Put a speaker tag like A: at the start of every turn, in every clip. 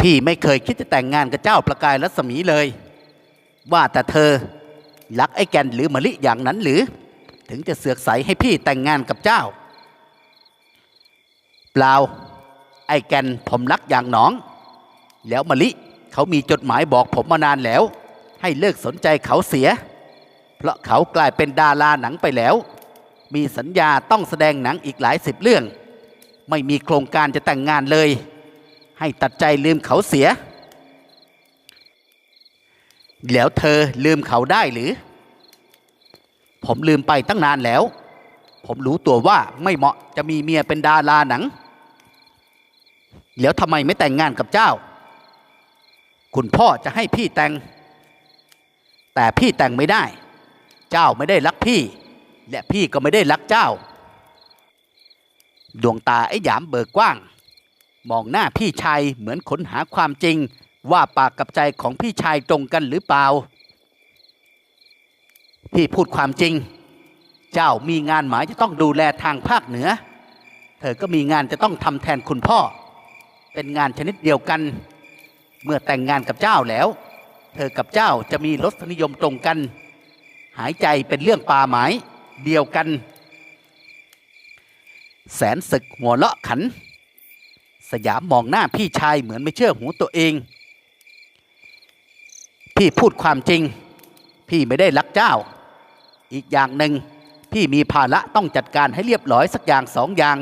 A: พี่ไม่เคยคิดจะแต่งงานกับเจ้าประกายรัศมีเลย ว่าแต่เธอรักไอ้แกนหรือมะลิอย่างนั้นหรือ ถึงจะเสือกใสให้พี่แต่งงานกับเจ้า เปล่า ไอ้แกนผมรักอย่างหนอง แล้วมะลิเขามีจดหมายบอกผมมานานแล้ว ให้เลิกสนใจเขาเสีย เพราะเขากลายเป็นดาราหนังไปแล้ว มีสัญญาต้องแสดงหนังอีกหลายสิบเรื่อง ไม่มีโครงการจะแต่งงานเลย ให้ตัดใจลืมเขาเสีย แล้วเธอลืมเขาได้หรือ ผมลืมไปตั้งนานแล้ว ผมรู้ตัวว่าไม่เหมาะจะมีเมียเป็นดาราหนัง แล้วทำไมไม่แต่งงานกับเจ้า คุณพ่อจะให้พี่แต่ง แต่พี่แต่งไม่ได้ เจ้าไม่ได้รักพี่ และพี่ก็ไม่ได้รักเจ้า ดวงตาไอ้หยามเบิกกว้าง มองหน้าพี่ชายเหมือนค้นหาความจริง ว่าปากกับใจของพี่ชายตรงกันหรือเปล่า พี่พูดความจริง เจ้ามีงานหมายจะต้องดูแลทางภาคเหนือ เธอก็มีงานจะต้องทำแทนคุณพ่อ เป็นงานชนิดเดียวกัน เมื่อแต่งงานกับเจ้าแล้ว เธอกับเจ้าจะมีรสนิยมตรงกัน หายใจเป็นเรื่องป่าหมายเดียวกัน แสนศึกหัวเลาะขัน สยามมองหน้าพี่ชายเหมือนไม่เชื่อหูตัวเอง พี่พูดความจริง พี่ไม่ได้รักเจ้า อีกอย่างหนึ่งพี่มีภาระต้องจัดการให้เรียบร้อยสักอย่างสองอย่าง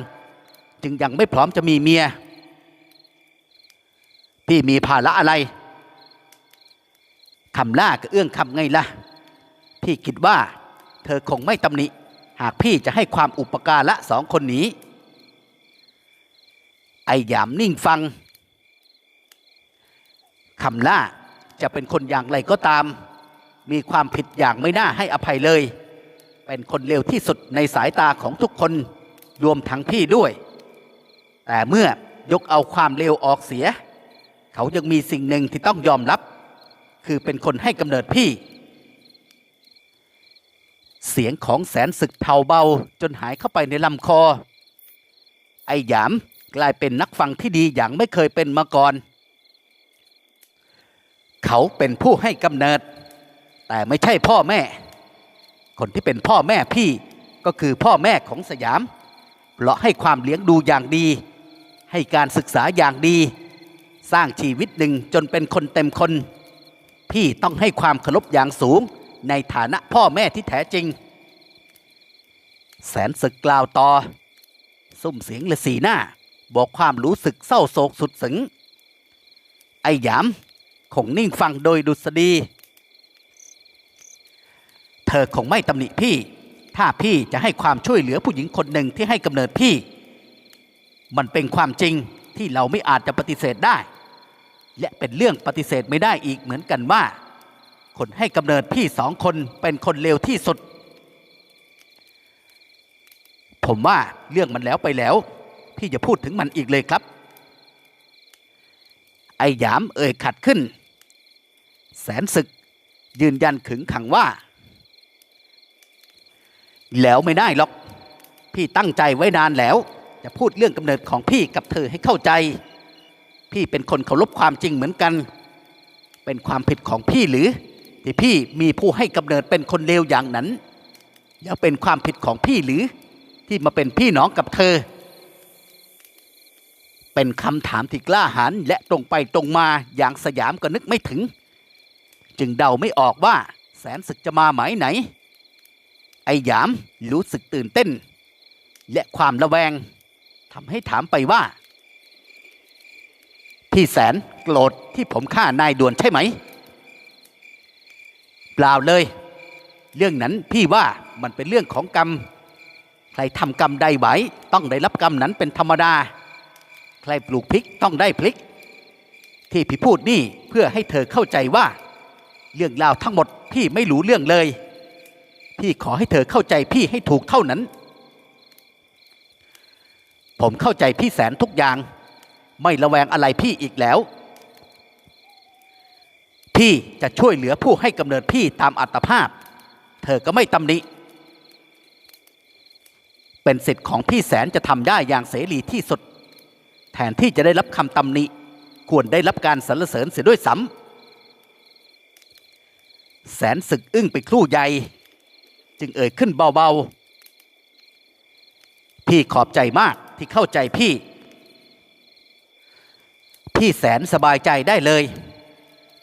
A: จึงยังไม่พร้อมจะมีเมีย พี่มีภาระอะไรคำล่ากับเอื้องคำไงล่ะ พี่คิดว่า เธอคงไม่ตำหนิ หากพี่จะให้ความอุปการะสองคนนี้ ไอ้หยามนิ่งฟังคำล่าจะเป็นคนอย่างไรก็ตาม มีความผิดอย่างไม่น่าให้อภัยเลย เป็นคนเลวที่สุดในสายตาของทุกคนรวมทั้งพี่ด้วย แต่เมื่อยกเอาความเลวออกเสีย เขายังมีสิ่งหนึ่งที่ต้องยอมรับ คือเป็นคนให้กำเนิดพี่ เสียงของแสนศึกเทาเบาจนหายเข้าไปในลำคอ ไอ้หยาม กลายเป็นนักฟังที่ดีอย่างไม่เคยเป็นมาก่อน เขาเป็นผู้ให้กำเนิด แต่ไม่ใช่พ่อแม่ คนที่เป็นพ่อแม่พี่ก็คือพ่อแม่ของสยาม เพราะให้ความเลี้ยงดูอย่างดี ให้การศึกษาอย่างดี สร้างชีวิตหนึ่งจนเป็นคนเต็มคน พี่ต้องให้ความเคารพอย่างสูงในฐานะพ่อแม่ที่แท้จริง แสนศึกกล่าวต่อสุ่มเสียงและสีหน้า บอกความรู้สึกเศร้าโศกสุดสึง ไอ้หยามคงนิ่งฟังโดยดุษฎี เธอคงไม่ตำหนิพี่ ถ้าพี่จะให้ความช่วยเหลือผู้หญิงคนหนึ่งที่ให้กำเนิดพี่ มันเป็นความจริงที่เราไม่อาจจะปฏิเสธได้ และเป็นเรื่องปฏิเสธไม่ได้อีกเหมือนกันว่า คนให้กำเนิดพี่สองคนเป็นคนเลวที่สุด ผมว่าเรื่องมันแล้วไปแล้ว พี่จะพูดถึงมันอีกเลยครับ ไอ้หยามเอ่ยขัดขึ้น แสนศึก ยืนยันขึงขังว่า แล้วไม่ได้หรอก พี่ตั้งใจไว้นานแล้ว จะพูดเรื่องกำเนิดของพี่กับเธอให้เข้าใจ พี่เป็นคนเคารพความจริงเหมือนกัน เป็นความผิดของพี่หรือ ที่พี่มีผู้ให้กำเนิดเป็นคนเลวอย่างนั้น แล้วเป็นความผิดของพี่หรือที่มาเป็นพี่น้องกับเธอ เป็นคำถามที่กล้าหาญและตรงไปตรงมาอย่างสยามก็นึกไม่ถึง จึงเดาไม่ออกว่าแสนศึกจะมาหมายไหน ไอ้ยามรู้สึกตื่นเต้น และความระแวงทำให้ถามไปว่า พี่แสนโกรธที่ผมฆ่านายด่วนใช่ไหม เปล่าเลย เรื่องนั้นพี่ว่ามันเป็นเรื่องของกรรม ใครทำกรรมใดไว้ต้องได้รับกรรมนั้นเป็นธรรมดา ใครปลูกพริกต้องได้พริก ที่พี่พูดนี่เพื่อให้เธอเข้าใจว่า เรื่องราวทั้งหมดพี่ไม่รู้เรื่องเลย พี่ขอให้เธอเข้าใจพี่ให้ถูกเท่านั้น ผมเข้าใจพี่แสนทุกอย่าง ไม่ระแวงอะไรพี่อีกแล้ว พี่จะช่วยเหลือผู้ให้กำเนิดพี่ตามอัตภาพ เธอก็ไม่ตำหนิเป็นสิทธิ์ของพี่แสนจะทำได้อย่างเสรีที่สุด แทนที่จะได้รับคำตำหนิควรได้รับการสรรเสริญเสียด้วยซ้ำแสนศึกอึ้งไปครู่ใหญ่ จึงเอ่ยขึ้นเบาๆ พี่ขอบใจมากที่เข้าใจพี่ พี่แสนสบายใจได้เลย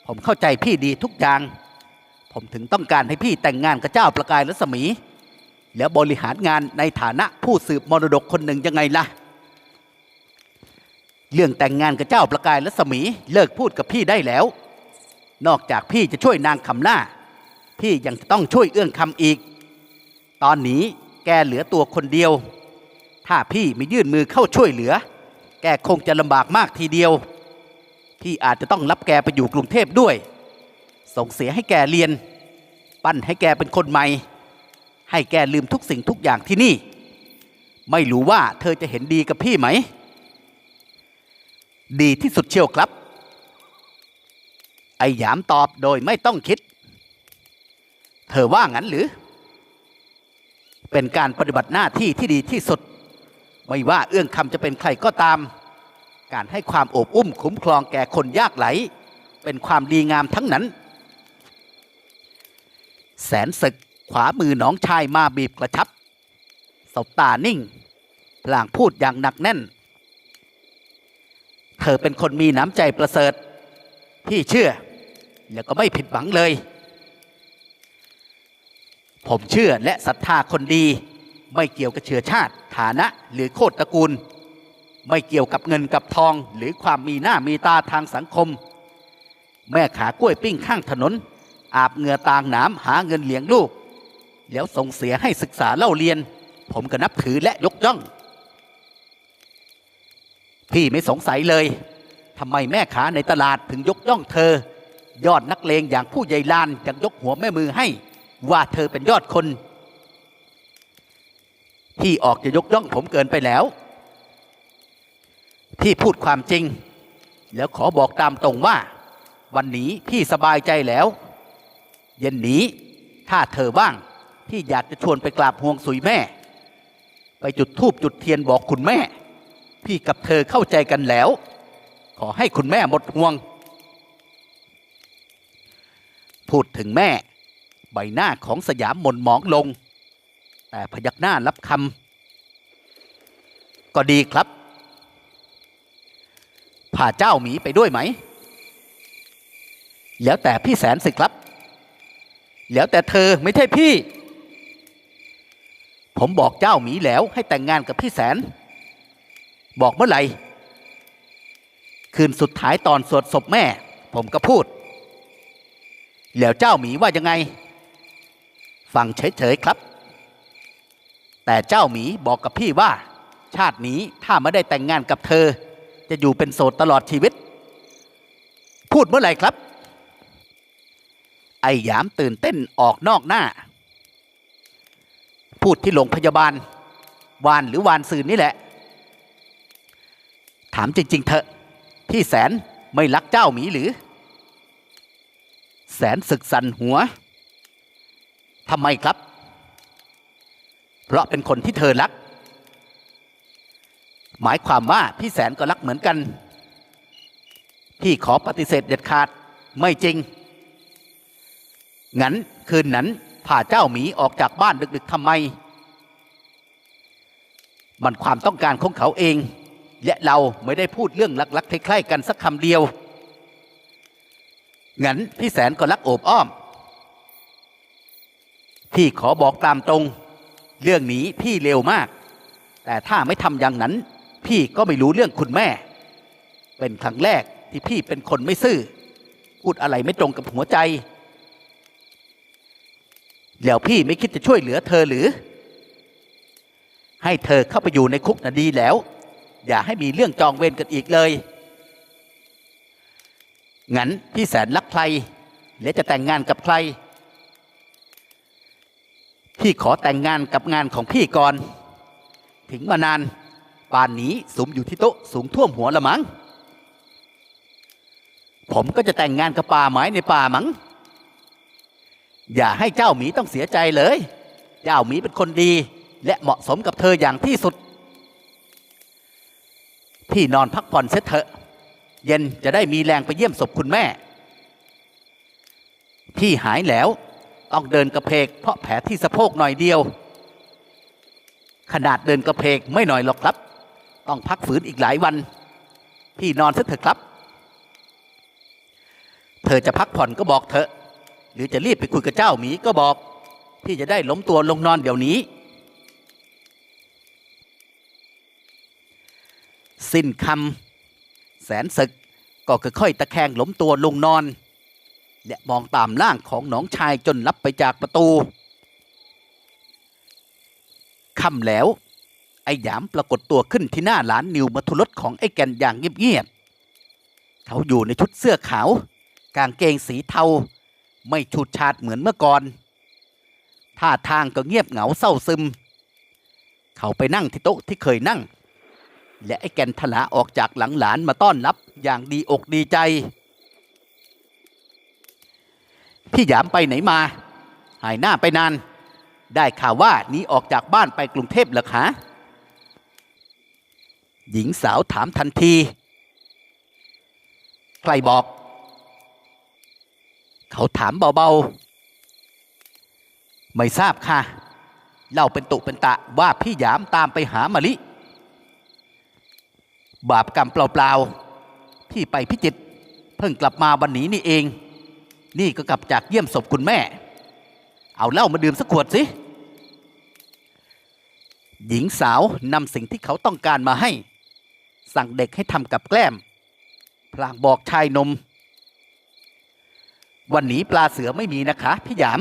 A: ผมเข้าใจพี่ดีทุกอย่าง ผมถึงต้องการให้พี่แต่งงานกับเจ้าประกายรัศมี แล้วบริหารงานในฐานะผู้สืบมรดกคนหนึ่งยังไงล่ะ เรื่องแต่งงานกับเจ้าประกายรัศมีเลิกพูดกับพี่ได้แล้ว นอกจากพี่จะช่วยนางคำหน้า พี่ยังจะต้องช่วยเอื้องคำอีก ตอนนี้แกเหลือตัวคนเดียว ถ้าพี่ไม่ยื่นมือเข้าช่วยเหลือ แกคงจะลำบากมากทีเดียว พี่อาจจะต้องรับแกไปอยู่กรุงเทพด้วย ส่งเสียให้แกเรียน ปั้นให้แกเป็นคนใหม่ ให้แกลืมทุกสิ่งทุกอย่างที่นี่ ไม่รู้ว่าเธอจะเห็นดีกับพี่ไหม ดีที่สุดเชียวครับ ไอ้หยามตอบโดยไม่ต้องคิด เธอว่างั้นหรือ เป็นการปฏิบัติหน้าที่ที่ดีที่สุด ไม่ว่าเอื้องคำจะเป็นใครก็ตาม การให้ความโอบอุ้มคุ้มครองแก่คนยากไหล เป็นความดีงามทั้งนั้น แสนศึกขวามือน้องชายมาบีบกระชับ สบตานิ่งพลางพูดอย่างหนักแน่น เธอเป็นคนมีน้ำใจประเสริฐ พี่เชื่อ แล้วก็ไม่ผิดหวังเลย ผมเชื่อและศรัทธาคนดี ไม่เกี่ยวกับเชื้อชาติ ฐานะหรือโคตรตระกูล ไม่เกี่ยวกับเงินกับทอง หรือความมีหน้ามีตาทางสังคม แม่ขากล้วยปิ้งข้างถนน อาบเหงื่อต่างหนามหาเงินเลี้ยงลูกแล้วส่งเสียให้ศึกษาเล่าเรียน ผมก็นับถือและยกย่อง พี่ไม่สงสัยเลยทำไมแม่ขาในตลาดถึงยกย่องเธอ ยอดนักเลงอย่างผู้ใหญ่ลานยังยกหัวแม่มือให้ ว่าเธอเป็นยอดคน พี่ออกจะยกย่องผมเกินไปแล้ว พี่พูดความจริง แล้วขอบอกตามตรงว่า วันนี้พี่สบายใจแล้ว เย็นนี้ถ้าเธอว่าง พี่อยากจะชวนไปกราบห่วงสุยแม่ ไปจุดธูปจุดเทียนบอกคุณแม่ พี่กับเธอเข้าใจกันแล้ว ขอให้คุณแม่หมดห่วง พูดถึงแม่ ใบหน้าของสยามหม่นหมองลง แต่พยักหน้ารับคำก็ดีครับพาเจ้าหมีไปด้วยไหม แล้วแต่พี่แสนสิครับ แล้วแต่เธอไม่ใช่พี่ ผมบอกเจ้าหมีแล้วให้แต่งงานกับพี่แสน บอกเมื่อไหร่ คืนสุดท้ายตอนสวดศพแม่ ผมก็พูด แล้วเจ้าหมีว่ายังไง ฟังเฉยๆครับ แต่เจ้าหมีบอกกับพี่ว่า ชาตินี้ถ้าไม่ได้แต่งงานกับเธอ จะอยู่เป็นโสดตลอดชีวิต พูดเมื่อไหร่ครับ ไอ้หยามตื่นเต้นออกนอกหน้า พูดที่โรงพยาบาล วานหรือวานซืนนี่แหละ ถามจริง ๆ เถอะ พี่แสนไม่รักเจ้าหมีหรือ แสนศึกสันหัวทำไมครับ เพราะเป็นคนที่เธอรัก หมายความว่าพี่แสนก็รักเหมือนกัน พี่ขอปฏิเสธเด็ดขาดไม่จริง งั้นคืนนั้นพาเจ้าหมีออกจากบ้านดึกๆทำไม มันความต้องการของเขาเอง และเราไม่ได้พูดเรื่องลักๆคล้ายๆกันสักคำเดียว งั้นพี่แสนก็รักโอบอ้อม พี่ขอบอกตามตรง เรื่องนี้พี่เร็วมาก แต่ถ้าไม่ทำอย่างนั้น พี่ก็ไม่รู้เรื่องคุณแม่ เป็นครั้งแรกที่พี่เป็นคนไม่ซื่อ พูดอะไรไม่ตรงกับหัวใจแล้วพี่ไม่คิดจะช่วยเหลือเธอหรือ ให้เธอเข้าไปอยู่ในคุกน่ะดีแล้ว อย่าให้มีเรื่องจองเวรกันอีกเลยงั้นพี่แสนรักใครและจะแต่งงานกับใคร พี่ขอแต่งงานกับงานของพี่ก่อน ถึงมานานป่านนี้สุมอยู่ที่โต๊ะสูงท่วมหัวละมัง้งผมก็จะแต่งงานกับป่าไม้ในป่ามัง้งอย่าให้เจ้าหมีต้องเสียใจเลย เจ้าหมีเป็นคนดีและเหมาะสมกับเธออย่างที่สุด พี่นอนพักผ่อนเสียเถอะ เย็นจะได้มีแรงไปเยี่ยมศพคุณแม่ พี่หายแล้วต้องเดินกระเพก เพราะแผลที่สะโพกหน่อยเดียว ขนาดเดินกระเพกไม่หน่อยหรอกครับ ต้องพักฝืนอีกหลายวัน พี่นอนซะเถอะครับ เธอจะพักผ่อนก็บอกเถอะ หรือจะรีบไปคุยกับเจ้าหมีก็บอก พี่จะได้ล้มตัวลงนอนเดี๋ยวนี้ สิ้นคำแสนศึกก็ค่อยๆตะแคงล้มตัวลงนอน และมองตามล่างของน้องชายจนลับไปจากประตูค่ำแล้ว ไอ้หยามปรากฏตัวขึ้นที่หน้าร้านนิวมัทุรสของไอ้แก่นอย่างเงียบๆเขาอยู่ในชุดเสื้อขาว กางเกงสีเทา ไม่ฉูดฉาดเหมือนเมื่อก่อนท่าทางก็เงียบเหงาเศร้าซึม เขาไปนั่งที่โต๊ะที่เคยนั่ง และไอ้แก่นทลาออกจากหลังหลานมาต้อนรับอย่างดีอกดีใจ พี่หยามไปไหนมา หายหน้าไปนาน ได้ข่าวว่าหนี้ออกจากบ้านไปกรุงเทพเหรอคะหญิงสาวถามทันที ใครบอก เขาถามเบาๆ ไม่ทราบค่ะ เล่าเป็นตุเป็นตะว่าพี่หยามตามไปหามะลิ บาปกรรมเปล่าๆพี่ไปพิจิตเพิ่งกลับมาวันนี้นี่เอง นี่ก็กลับจากเยี่ยมศพคุณแม่ เอาเหล้ามาดื่มสักขวดสิ หญิงสาวนำสิ่งที่เขาต้องการมาให้ สั่งเด็กให้ทำกับแกล้ม พลางบอกชายนม วันนี้ปลาเสือไม่มีนะคะพี่หยาม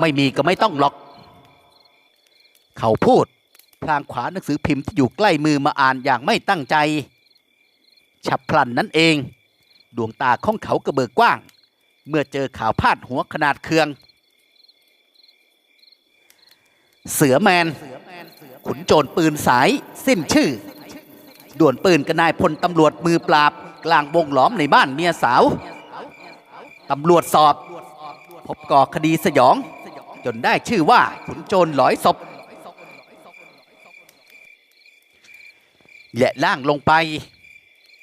A: ไม่มีก็ไม่ต้องหรอก เขาพูด พลางขวาหนังสือพิมพ์ที่อยู่ใกล้มือมาอ่านอย่างไม่ตั้งใจ ฉับพลันนั่นเอง ดวงตาของเขากระเบิกกว้าง เมื่อเจอข่าวพาดหัวขนาดเคือง เสือแมน ขุนโจรปืนสาย สิ้นชื่อ ด่วนปืนกับนายพลตำรวจมือปราบ กลางวงล้อมในบ้านเมียสาวตำรวจสอบ พบก่อคดีสยอง จนได้ชื่อว่าขุนโจรหลอยศพ และล่างลงไป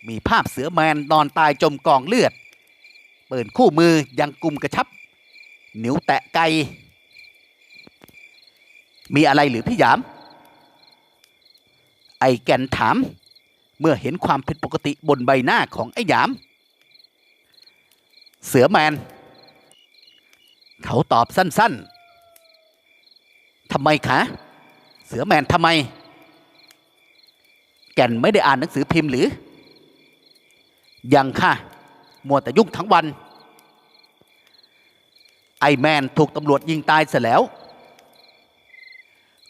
A: มีภาพเสือแมนนอนตายจมกองเลือด เปิดคู่มือยังกุมกระชับ นิ้วแตะไก มีอะไรหรือพี่ยาม ไอแก่นถาม เมื่อเห็นความผิดปกติบนใบหน้าของไอ้ยาม เสือแมน เขาตอบสั้นๆทำไมคะ เสือแมนทำไม แก่นไม่ได้อ่านหนังสือพิมพ์หรือ ยังค่ะ มัวแต่ยุ่งทั้งวัน ไอแมนถูกตำรวจยิงตายเสียแล้ว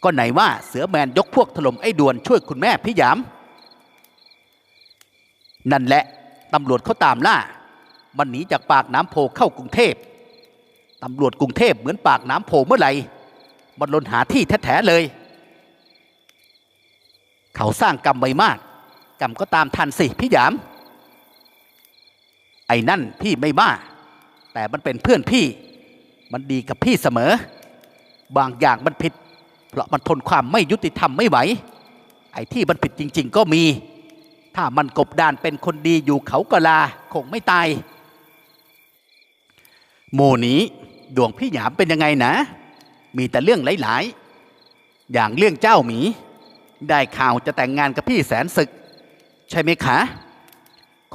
A: ก็ไหนว่าเสือแมนยกพวกถล่มไอ้ด่วนช่วยคุณแม่พี่หยาม นั่นแหละตำรวจเขาตามล่า มันหนีจากปากน้ำโพเข้ากรุงเทพตำรวจกรุงเทพเหมือนปากน้ำโพเมื่อไหร่มันลนหาที่แท้ๆเลย เขาสร้างกรรมไว้มาก กรรมก็ตามทันสิพี่หยาม ไอ้นั่นพี่ไม่บ้า แต่มันเป็นเพื่อนพี่ มันดีกับพี่เสมอ บางอย่างมันผิด เพราะมันทนความไม่ยุติธรรมไม่ไหว ไอ้ที่มันผิดจริง ๆ ก็มี ถ้ามันกบดานเป็นคนดีอยู่เขากะลาคงไม่ตายหมู่นี้ดวงพี่หยามเป็นยังไงนะ มีแต่เรื่องหลาย ๆ อย่างเรื่องเจ้าหมี ได้ข่าวจะแต่งงานกับพี่แสนศึก ใช่ไหมคะ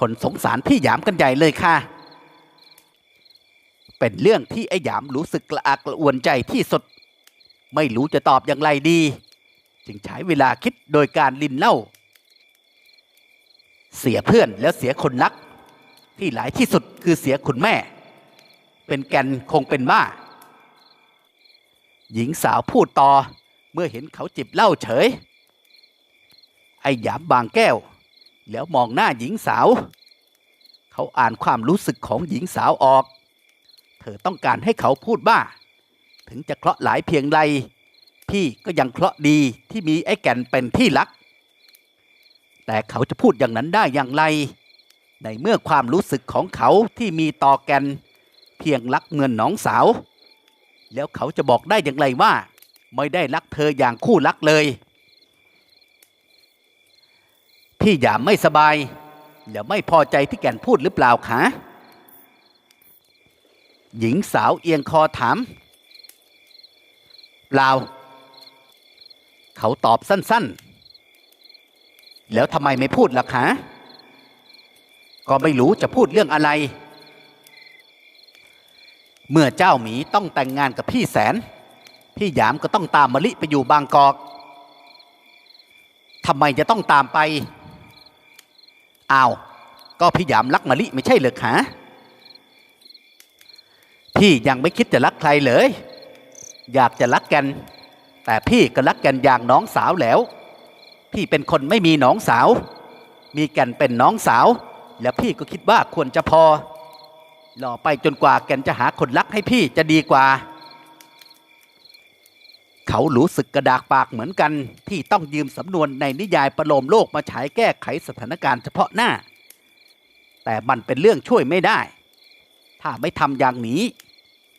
A: คนสงสารพี่หยามกันใหญ่เลยค่ะ เป็นเรื่องที่ไอ้หยามรู้สึกกระอักกระอ่วนใจที่สุด ไม่รู้จะตอบอย่างไรดี จึงใช้เวลาคิดโดยการลินเล่า เสียเพื่อนแล้วเสียคนรัก ที่หลายที่สุดคือเสียคุณแม่ เป็นแกนคงเป็นบ้า หญิงสาวพูดต่อเมื่อเห็นเขาจิบเหล้าเฉย ไอ้หยามบางแก้ว แล้วมองหน้าหญิงสาว เขาอ่านความรู้สึกของหญิงสาวออก เธอต้องการให้เขาพูดบ้า ถึงจะเคราะห์หลายเพียงไรพี่ก็ยังเคราะห์ดีที่มีไอ้แก่นเป็นที่รัก แต่เขาจะพูดอย่างนั้นได้อย่างไร ในเมื่อความรู้สึกของเขาที่มีต่อแก่น เพียงรักเหมือนน้องสาว แล้วเขาจะบอกได้อย่างไรว่า ไม่ได้รักเธออย่างคู่รักเลย พี่หยามไม่สบายแล้วไม่พอใจที่แก่นพูดหรือเปล่าคะ หญิงสาวเอียงคอถาม เปล่า เขาตอบสั้นๆ แล้วทำไมไม่พูดล่ะคะ ก็ไม่รู้จะพูดเรื่องอะไร เมื่อเจ้าหมีต้องแต่งงานกับพี่แสน พี่หยามก็ต้องตามมะลิไปอยู่บางกอกทำไมจะต้องตามไป อ้าวก็พี่ยามรักมะลิไม่ใช่เหรอคะพี่ยังไม่คิดจะรักใครเลย อยากจะรักกัน แต่พี่ก็รักกันอย่างน้องสาวแล้ว พี่เป็นคนไม่มีน้องสาว มีแกันเป็นน้องสาว แล้วพี่ก็คิดว่าควรจะพอรอไปจนกว่าแกนจะหาคนรักให้พี่จะดีกว่า เขารู้สึกกระดากปากเหมือนกัน ที่ต้องยืมสำนวนในนิยายประโลมโลกมาฉายแก้ไขสถานการณ์เฉพาะหน้า แต่มันเป็นเรื่องช่วยไม่ได้ ถ้าไม่ทำอย่างนี้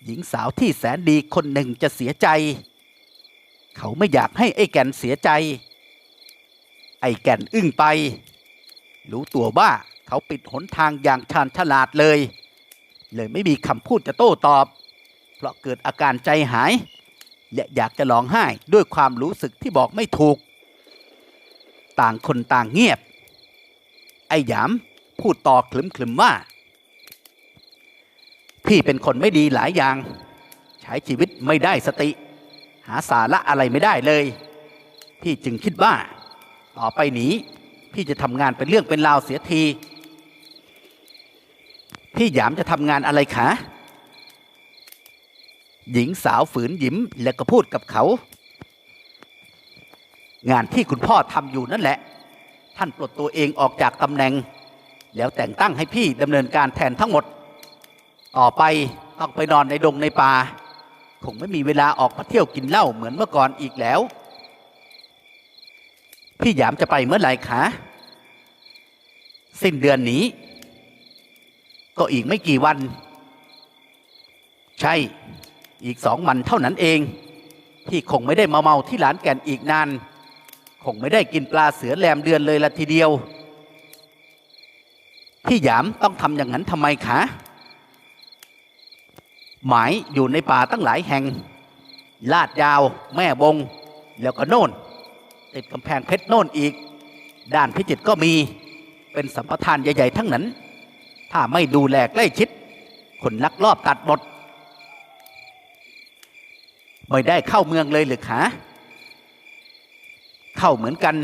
A: หญิงสาวที่แสนดีคนหนึ่งจะเสียใจ เขาไม่อยากให้ไอ้แก่นเสียใจ ไอ้แก่นอึ้งไป รู้ตัวว่าเขาปิดหนทางอย่างชาญฉลาดเลย เลยไม่มีคำพูดจะโต้ตอบ เพราะเกิดอาการใจหาย และอยากจะร้องไห้ด้วยความรู้สึกที่บอกไม่ถูก ต่างคนต่างเงียบ ไอ้หยามพูดต่อคลึมๆว่า พี่เป็นคนไม่ดีหลายอย่าง ใช้ชีวิตไม่ได้สติ หาสาระอะไรไม่ได้เลย พี่จึงคิดว่า ต่อไปนี้พี่จะทำงานเป็นเรื่องเป็นราวเสียที พี่หยามจะทำงานอะไรคะ หญิงสาวฝืนยิ้มแล้วก็พูดกับเขา งานที่คุณพ่อทำอยู่นั่นแหละ ท่านปลดตัวเองออกจากตำแหน่ง แล้วแต่งตั้งให้พี่ดำเนินการแทนทั้งหมด ต่อไปต้องไปนอนในดงในป่า คงไม่มีเวลาออกมาเที่ยวกินเหล้าเหมือนเมื่อก่อนอีกแล้ว พี่หยามจะไปเมื่อไหร่คะสิ้นเดือนนี้ ก็อีกไม่กี่วัน ใช่ อีกสองวันเท่านั้นเอง พี่คงไม่ได้มาเมาที่หลานแก่นอีกนาน คงไม่ได้กินปลาเสือแลมเดือนเลยละทีเดียว พี่หยามต้องทำอย่างนั้นทำไมคะหมายอยู่ในป่าตั้งหลายแห่ง ลาดยาว แม่บง แล้วก็โน่น ติดกำแพงเพชรโน่นอีก ด้านพิจิตก็มี เป็นสัมปทานใหญ่ ๆ ทั้งนั้น ถ้าไม่ดูแลใกล้ชิด คนลักลอบตัดบท ไม่ได้เข้าเมืองเลยหรือคะเข้าเหมือนกัน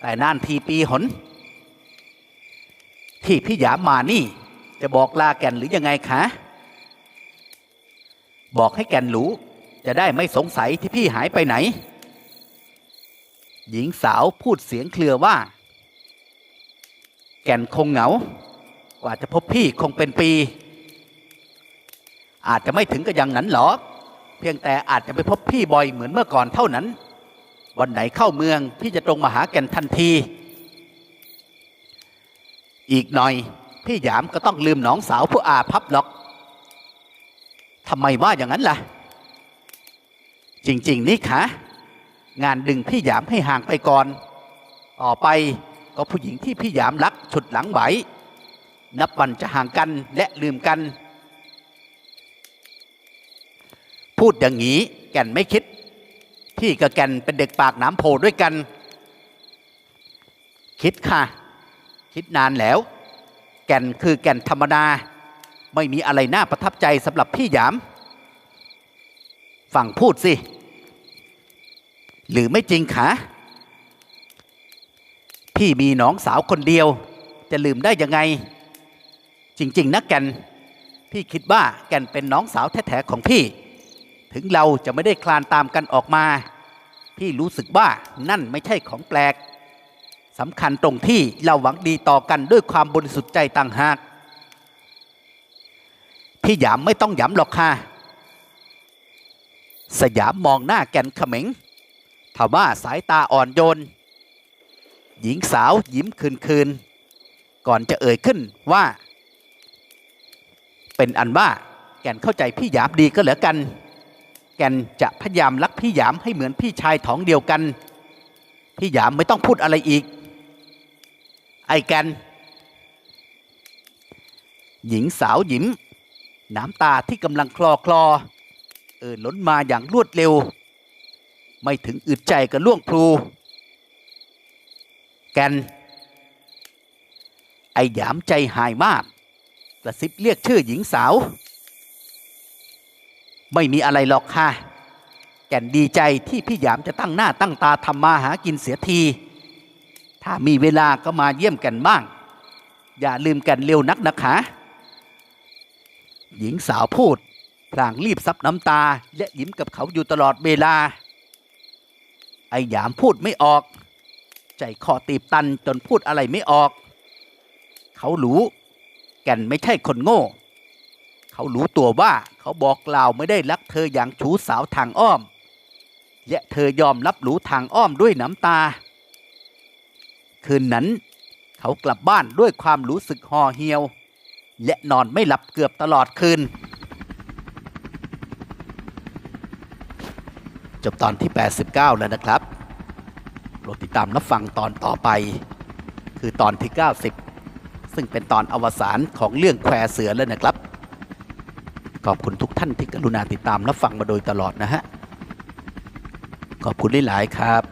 A: แต่นานทีปีหน ที่พี่หยามมานี่ จะบอกลาแก่นหรือยังไงคะบอกให้แก่นรู้ จะได้ไม่สงสัยที่พี่หายไปไหน หญิงสาวพูดเสียงเคลือว่า แก่นคงเหงา กว่าจะพบพี่คงเป็นปี อาจจะไม่ถึงกับอย่างนั้นหรอก เพียงแต่อาจจะไปพบพี่บ่อยเหมือนเมื่อก่อนเท่านั้น วันไหนเข้าเมืองพี่จะตรงมาหาแก่นทันที อีกหน่อยพี่หยามก็ต้องลืมน้องสาวผู้อาพับหรอกทำไมว่าอย่างนั้นล่ะ จริง ๆ นี่คะงานดึงพี่หยามให้ห่างไปก่อน ต่อไปก็ผู้หญิงที่พี่หยามรักฉุดหลังไหว นับวันจะห่างกันและลืมกัน พูดอย่างนี้แก่นไม่คิดพี่กับแก่นเป็นเด็กปากน้ำโพด้วยกัน คิดค่ะ คิดนานแล้ว แก่นคือแก่นธรรมดา ไม่มีอะไรน่าประทับใจสำหรับพี่ยามฟังพูดสิ หรือไม่จริงคะพี่มีน้องสาวคนเดียว จะลืมได้ยังไง จริง ๆนะแก่นพี่คิดว่าแก่นเป็นน้องสาวแท้ๆของพี่ ถึงเราจะไม่ได้คลานตามกันออกมา พี่รู้สึกว่านั่นไม่ใช่ของแปลกสำคัญตรงที่เราหวังดีต่อกันด้วยความบริสุทธิ์ใจต่างหาก พี่หยามไม่ต้องหยำหรอกค่ะ สยามมองหน้าแกนขม็งทว่าสายตาอ่อนโยน หญิงสาวยิ้มคืนคืนๆก่อนจะเอ่ยขึ้นว่า เป็นอันว่าแกนเข้าใจพี่หยามดีก็เหลือกัน แก่นจะพยายามรักพี่หยามให้เหมือนพี่ชายท้องเดียวกัน พี่หยามไม่ต้องพูดอะไรอีก ไอ้แก่นหญิงสาวหยิม น้ำตาที่กำลังคลอคลอ เออล้นมาอย่างรวดเร็ว ไม่ถึงอึดใจกับล่วงพลู แกนไอหยามใจหายมาก กระซิบเรียกชื่อหญิงสาว ไม่มีอะไรหรอกค่ะ แก่นดีใจที่พี่หยามจะตั้งหน้าตั้งตาทำมาหากินเสียที ถ้ามีเวลาก็มาเยี่ยมกันบ้าง อย่าลืมกันเร็วนักนะคะหญิงสาวพูดพลางรีบซับน้ำตา และยิ้มกับเขาอยู่ตลอดเวลา ไอหยามพูดไม่ออก ใจคอตีบตันจนพูดอะไรไม่ออก เขารู้ แก่นไม่ใช่คนโง่ เขารู้ตัวว่าเขาบอกกล่าวไม่ได้รักเธออย่างชู้สาวทางอ้อม และเธอยอมรับรู้ทางอ้อมด้วยน้ำตา คืนนั้น เขากลับบ้านด้วยความรู้สึกห่อเหี่ยว และนอนไม่หลับเกือบตลอดคืน จบตอนที่ 89 แล้วนะครับโปรดติดตามรับฟังตอนต่อไป คือตอนที่ 90 ซึ่งเป็นตอนอวสานของเรื่องแควเสือแล้วนะครับ ขอบคุณทุกท่านที่กรุณาติดตามรับฟังมาโดยตลอดนะฮะ ขอบคุณหลายๆครับ